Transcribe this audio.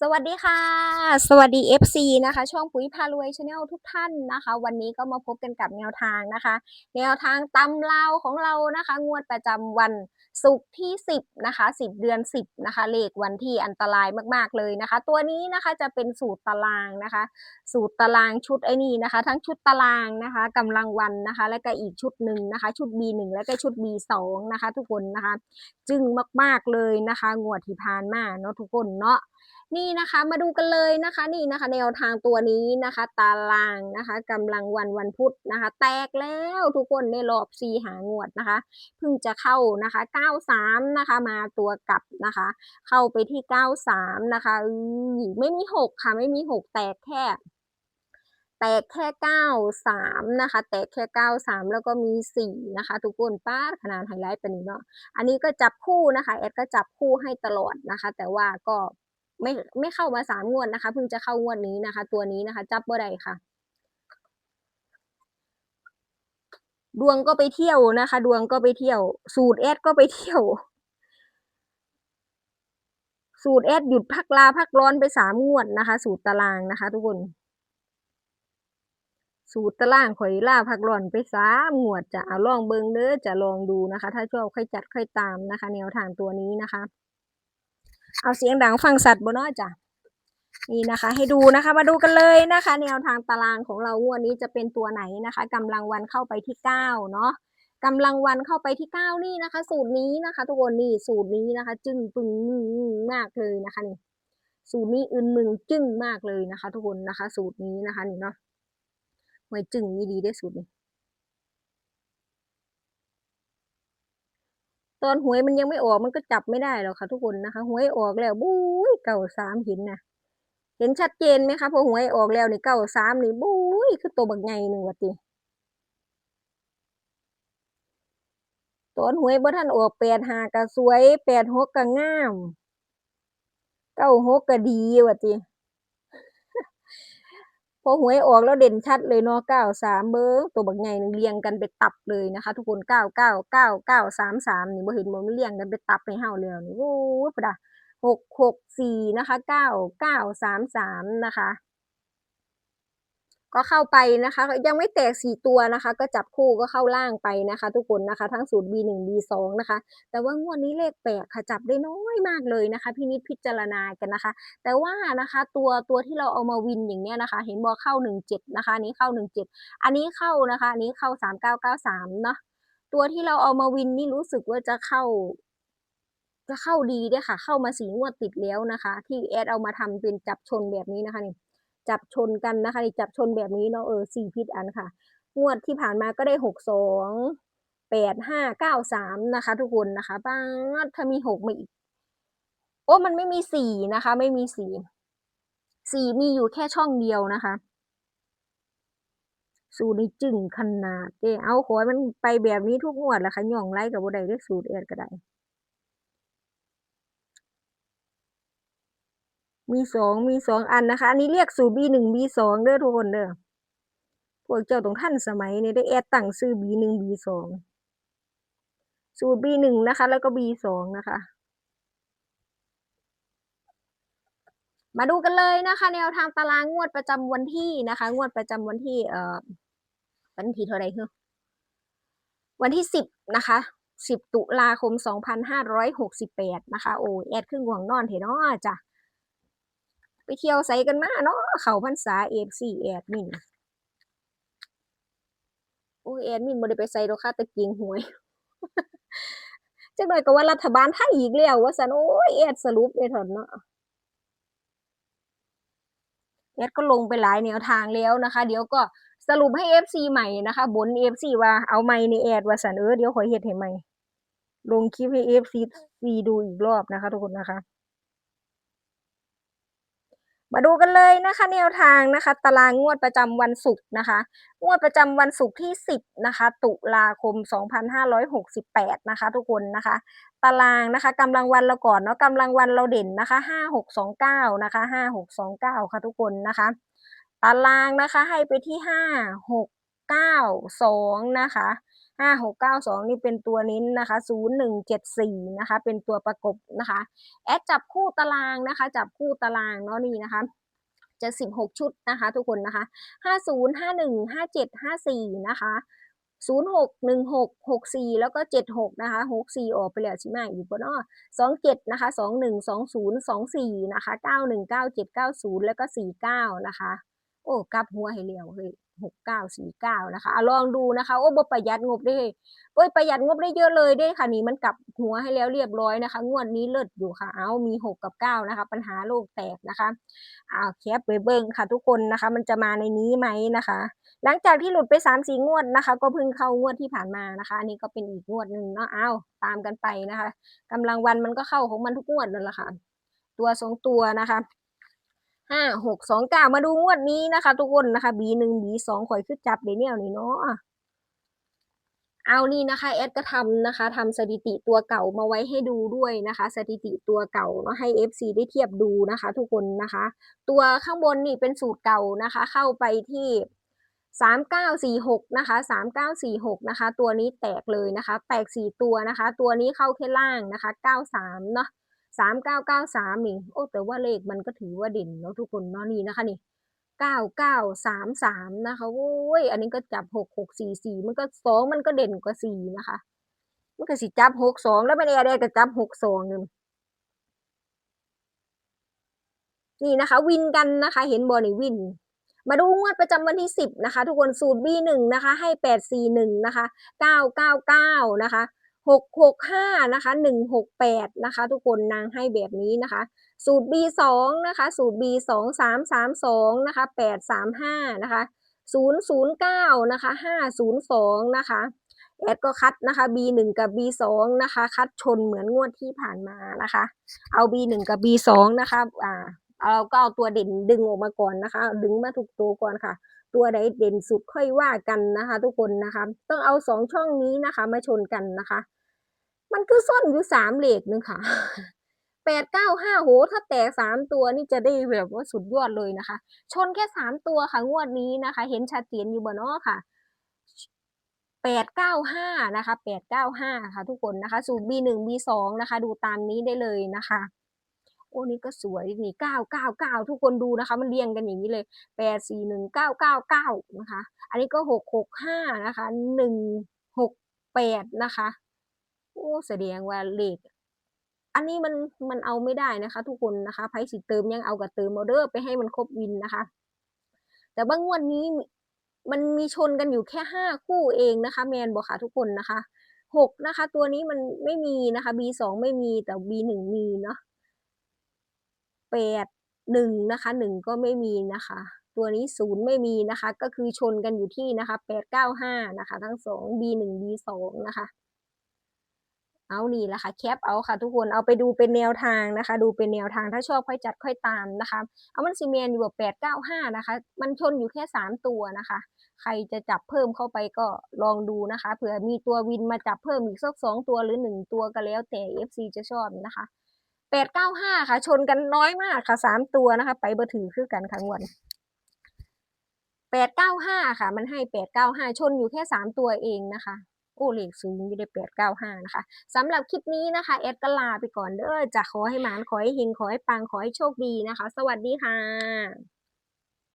สวัสดีค่ะ สวัสดี FC นะคะ ช่องปุ๋ยพารวยชาแนลทุกท่านนะคะ วันนี้ก็มาพบกันกับแนวทางนะคะ แนวทางตำลาวของเรานะคะ งวดประจำวันศุกร์ที่ 10นะคะ10 เดือน 10นะคะเลขวันที่อันตรายมากๆเลยนะคะ ตัวนี้นะคะจะเป็นสูตรตารางนะคะ สูตรตารางชุดไอ้นี่นะคะ ทั้งชุดตารางนะคะกำลังวันนะคะ และก็อีกชุดหนึ่งนะคะ ชุด B1 และก็ชุด B2 นะคะ ทุกคนนะคะ จึงมากๆเลยนะคะ งวดที่ผ่านมาเนาะทุกคนเนาะนี่นะคะมาดูกันเลยนะคะนี่นะคะ แนวทางตัวนี้นะคะ ตารางนะคะกำลังวันวันพุธนะคะ แตกแล้วทุกคนในรอบซีหางวดนะคะเพิ่งจะเข้านะคะ 93 นะคะ มาตัวกลับนะคะ เข้าไปที่ 93 นะคะไม่มี 6 ค่ะไม่มี 6 แตกแค่แตกแค่ 93 นะคะ แตกแค่ 93 แล้วก็มี 4 นะคะ ทุกคนป้าขนาดไฮไลท์ไปนี้เนาะ อันนี้ก็จับคู่นะคะ แอดก็จับคู่ให้ตลอดนะคะ แต่ว่าก็ ไม่ไม่เข้ามาสามงวดนะคะเพิ่งจะเข้างวดนี้นะคะ ตัวนี้นะคะ จับบ่ได้ค่ะ ดวงก็ไปเที่ยวนะคะ ดวงก็ไปเที่ยว สูตรแอดก็ไปเที่ยว สูตรแอดหยุดพักลาพักร้อนไปสามงวดนะคะ สูตรตารางนะคะ ทุกคนสูตรตารางข่อยล่าพักร้อนไปสามงวดจะเอาลองเบิงเด้อจะลองดูนะคะ ถ้าชอบค่อยจัดค่อยตามนะคะ แนวทางตัวนี้นะคะ เอาเสียงดังฟังสัตว์บนน้อจ้ะนี่นะคะ ให้ดูนะคะมาดูกันเลยนะคะ แนวทางตารางของเรางวดนี้จะเป็นตัวไหนนะคะกำลังวันเข้าไปที่เก้าเนาะกำลังวันเข้าไปที่เก้านี่นะคะ สูตรนี้นะคะ ทุกคนนี่สูตรนี้นะคะ จึ้งปึงมากเลยนะคะนี่สูตรนี้อึนมึงจึ้งมากเลยนะคะ ทุกคนนะคะ สูตรนี้นะคะนี่เนาะหวยจึ้งนี่ดีได้สูตรนี้ ตอนหวยมันยังไม่ออกมันก็จับไม่ได้หรอกค่ะ ทุกคนนะคะ หวยออกแล้วบุ้ยเก่าสามห็นนะเห็นชัดเจนไหมคะพอหวยออกแล้วนี่เก่าสามนี่บุ้ยคือตัวบักใหญ่หนึ่งวะติตอนหวยบ่ท่านออกแปดหาก็สวยแปดหกก็งามเก้าหกก็ดีวะติ พอหวยออกแล้วเด่นชัดเลยเนาะเก้าสามเบอร์ตัวบักใหญ่หนึ่งเรียงกันไปตับเลยนะคะ ทุกคนเก้าเก้าเก้าเก้าสามสามนี่บ่เห็นมันเรียงกันไปตับไปเห่าแล้วนี่โอ้ยปะดาหกหกสี่นะคะเก้าเก้าสามสามนะคะ ก็เข้าไปนะคะ ยังไม่แตกสี่ตัวนะคะ ก็จับคู่ก็เข้าล่างไปนะคะ ทุกคนนะคะ ทั้งสูตร B1 B2 นะคะ แต่ว่างวดนี้เลขแปลกค่ะจับได้น้อยมากเลยนะคะพี่นิดพิจารณากันนะคะ แต่ว่านะคะตัวตัวที่เราเอามาวินอย่างเนี้ยนะคะ เห็นบอกเข้าหนึ่งเจ็ดนะคะนี้เข้าหนึ่งเจ็ดอันนี้เข้านะคะอันนี้เข้าสามเก้าเก้าสามเนาะตัวที่เราเอามาวินนี่รู้สึกว่าจะเข้าจะเข้าดีด้วยค่ะ เข้ามาสีงวดติดแล้วนะคะ ที่แอดเอามาทำเป็นจับชนแบบนี้นะคะนี่ จับชนกันนะคะนี่จับชนแบบนี้เนาะเออสี่พิษอันค่ะ งวดที่ผ่านมาก็ได้หกสองแปดห้าเก้าสามนะคะ ทุกคนนะคะป้าดถ้ามีหกมาอีก โอ้มันไม่มีสี่นะคะ ไม่มีสี่สี่มีอยู่แค่ช่องเดียวนะคะสูตรนี้จึงขนาดเด้เอาขอให้มันไปแบบนี้ทุกงวดแหละค่ะย่องไล่กับบ่ได้เรียกสูตรแอดก็ได้ มีสองมีสองอันนะคะ อันนี้เรียกสูตร B หนึ่ง B สองเด้อทุกคนเด้อพวกเจ้าต้องท่านสมัยเนี่ยได้แอดตั้งซื้อ B หนึ่ง B สองสูตร B หนึ่งนะคะ แล้วก็ B สองนะคะ มาดูกันเลยนะคะ แนวทางตารางงวดประจำวันที่นะคะ งวดประจำวันที่ เอ่อวันที่เท่าไหร่เหรอวันที่สิบนะคะสิบตุลาคมสองพันห้าร้อยหกสิบแปดนะคะ โอ้แอดครึ่งห่วงนอนเถอะเนาะจ้ะ ไปเที่ยวใส่กันมาเนาะเขาพรรษาเอฟซีแอดมินโอ้ยแอดมินบ่ได้ไปใส่ดอกค่ะตะเกียงหวยจังหน่อยก็ว่ารัฐบาลไทยอีกแล้วว่าซั่นโอ้ยแอดสรุปเลยเถอะเนาะแอดก็ลงไปหลายแนวทางแล้วนะคะ เดี๋ยวก็สรุปให้ FC ใหม่นะคะบน FC ว่าเอาใหม่ในแอดว่าสันเออเดี๋ยวขอเฮ็ดให้ใหม่ลงคลิปให้ FC ดูอีกรอบนะคะ ทุกคนนะคะ มาดูกันเลยนะคะแนวทางนะคะ ตารางงวดประจำวันศุกร์นะคะ งวดประจำวันศุกร์ที่ 10นะคะ ตุลาคม 2568 นะคะ ทุกคนนะคะ ตารางนะคะกำลังวันเราก่อนเนาะกำลังวันเราเด่นนะคะ 5629 นะคะ 5629 ค่ะทุกคนนะคะ ตารางนะคะให้ไปที่ 5692 นะคะ ห้าหกเก้าสองนี่เป็นตัวนิ้นนะคะศูนย์หนึ่งเจ็ดสี่นะคะเป็นตัวประกบนะคะแอดจับคู่ตารางนะคะ จับคู่ตารางเนาะนี่นะคะจะสิบหกชุดนะคะ ทุกคนนะคะห้าศูนย์ห้าหนึ่งห้าเจ็ดห้าสี่นะคะศูนย์หกหนึ่งหกหกสี่แล้วก็เจ็ดหกนะคะหกสี่ออกไปแล้วใช่ไหมอยู่บนอ้อสองเจ็ดนะคะสองหนึ่งสองศูนย์สองสี่นะคะเก้าหนึ่งเก้าเจ็ดเก้าศูนย์แล้วก็สี่เก้านะคะ โอ้กลับหัวให้เร็วเฮ้ย หกเก้าสี่เก้านะคะอลองดูนะคะโอ้บประหยัดงบได้โอ้ยประหยัดงบได้เยอะเลยได้ค่ะนี่มันกลับหัวให้แล้วเรียบร้อยนะคะ งวดนี้เลิศอยู่ค่ะ เอามีหกกับเก้านะคะ ปัญหาโลกแตกนะคะอ้าวแคปไปเบิ้งค่ะ ทุกคนนะคะ มันจะมาในนี้ไหมนะคะ หลังจากที่หลุดไปสามสี่งวดนะคะ ก็เพิ่งเข้างวดที่ผ่านมานะคะ อันนี้ก็เป็นอีกงวดหนึ่งเนาะเอาตามกันไปนะคะกำลังวันมันก็เข้าของมันทุกงวดนั่นแหละค่ะ ตัวสองตัวนะคะ ห้าหกสองเก้ามาดูงวดนี้นะคะ ทุกคนนะคะ B หนึ่ง B สองข่อยคือจับเดี๋ยวนี้นี่เนาะเอานี่นะคะแอดก็ทำนะคะทำสถิติตัวเก่ามาไว้ให้ดูด้วยนะคะ สถิติตัวเก่าเนาะให้ FC ได้เทียบดูนะคะ ทุกคนนะคะ ตัวข้างบนนี่เป็นสูตรเก่านะคะ เข้าไปที่สามเก้าสี่หกนะคะสามเก้าสี่หกนะคะ ตัวนี้แตกเลยนะคะ แตกสี่ตัวนะคะ ตัวนี้เข้าแค่ล่างนะคะเก้าสามเนาะ สามเก้าเก้าสามนี่โอ้แต่ว่าเลขมันก็ถือว่าเด่นเนาะทุกคนเนาะนี่นะคะนี่เก้าเก้าสามสามนะคะโอ้ยอันนี้ก็จับหกหกสี่สี่มันก็สองมันก็เด่นกว่าสี่นะคะมันก็สิจับหกสองแล้วไม่ได้อะไรก็จับหกสองนึงนี่นะคะ วินกันนะคะ เห็นบอลนี่วิน มาดูงวดประจำวันที่สิบนะคะ ทุกคนสูตร B หนึ่งนะคะ ให้แปดสี่หนึ่งนะคะเก้าเก้าเก้านะคะ หกหกห้านะคะหนึ่งหกแปดนะคะทุกคนนางให้แบบนี้นะคะ สูตร B สองนะคะสูตร B สองสามสามสองนะคะแปดสามห้านะคะศูนย์ศูนย์เก้านะคะห้าศูนย์สองนะคะแอดก็คัดนะคะ B หนึ่งกับ B สองนะคะ คัดชนเหมือนงวดที่ผ่านมานะคะ เอา B หนึ่งกับ B สองนะคะอ่าเราก็เอาตัวเด่นดึงออกมาก่อนนะคะ ดึงมาถูกตัวก่อนค่ะ ตัวใดเด่นสุดค่อยว่ากันนะคะ ทุกคนนะคะ ต้องเอาสองช่องนี้นะคะ มาชนกันนะคะ มันคือส้นอยู่สามเหล็กนึงค่ะแปดเก้าห้าโห ถ้าแตกสามตัวนี่จะได้แบบว่าสุดยอดเลยนะคะ ชนแค่สามตัวค่ะงวดนี้นะคะ เห็นชัดเจนอยู่บนนอค่ะแปดเก้าห้านะคะแปดเก้าห้าค่ะ ทุกคนนะคะ สูตร B หนึ่ง B สองนะคะ ดูตามนี้ได้เลยนะคะ โอ้นี่ก็สวยนี่เก้าเก้าเก้าทุกคนดูนะคะ มันเรียงกันอย่างนี้เลยแปดสี่หนึ่งเก้าเก้าเก้านะคะ อันนี้ก็หกหกห้านะคะหนึ่งหกแปดนะคะ โอ้แสดงว่าเลขอันนี้มันมันเอาไม่ได้นะคะ ทุกคนนะคะไพ่สิเติมยังเอากับเติมเอเดอร์ไปให้มันครบวินนะคะ แต่บางวันนี้มันมีชนกันอยู่แค่ห้าคู่เองนะคะ แมนบอกค่ะทุกคนนะคะหกนะคะ ตัวนี้มันไม่มีนะคะ B สองไม่มีแต่ B หนึ่งมีเนาะ แปดหนึ่งนะคะหนึ่งก็ไม่มีนะคะ ตัวนี้ศูนย์ไม่มีนะคะ ก็คือชนกันอยู่ที่นะคะแปดเก้าห้านะคะ ทั้งสอง B หนึ่ง B สองนะคะ เอานี่แหละค่ะแคปเอาค่ะ ทุกคนเอาไปดูเป็นแนวทางนะคะ ดูเป็นแนวทางถ้าชอบค่อยจัดค่อยตามนะคะ เอามันซีเมนอยู่แบบแปดเก้าห้านะคะ มันชนอยู่แค่สามตัวนะคะใครจะจับเพิ่มเข้าไปก็ลองดูนะคะ เผื่อมีตัววินมาจับเพิ่มอีกสักสองตัวหรือหนึ่งตัวก็แล้วแต่ FC จะชอบนะคะ แปดเก้าห้าค่ะ ชนกันน้อยมากค่ะสามตัวนะคะ ไปเบอร์ถือคือกันครั้งวันแปดเก้าห้าค่ะ มันให้แปดเก้าห้าชนอยู่แค่สามตัวเองนะคะโอ้เลขสูงอยู่ในแปดเก้าห้านะคะสำหรับคลิปนี้นะคะแอดก็ลาไปก่อนเด้อจะขอให้หมานขอให้เฮงขอให้ปังขอให้โชคดีนะคะ สวัสดีค่ะ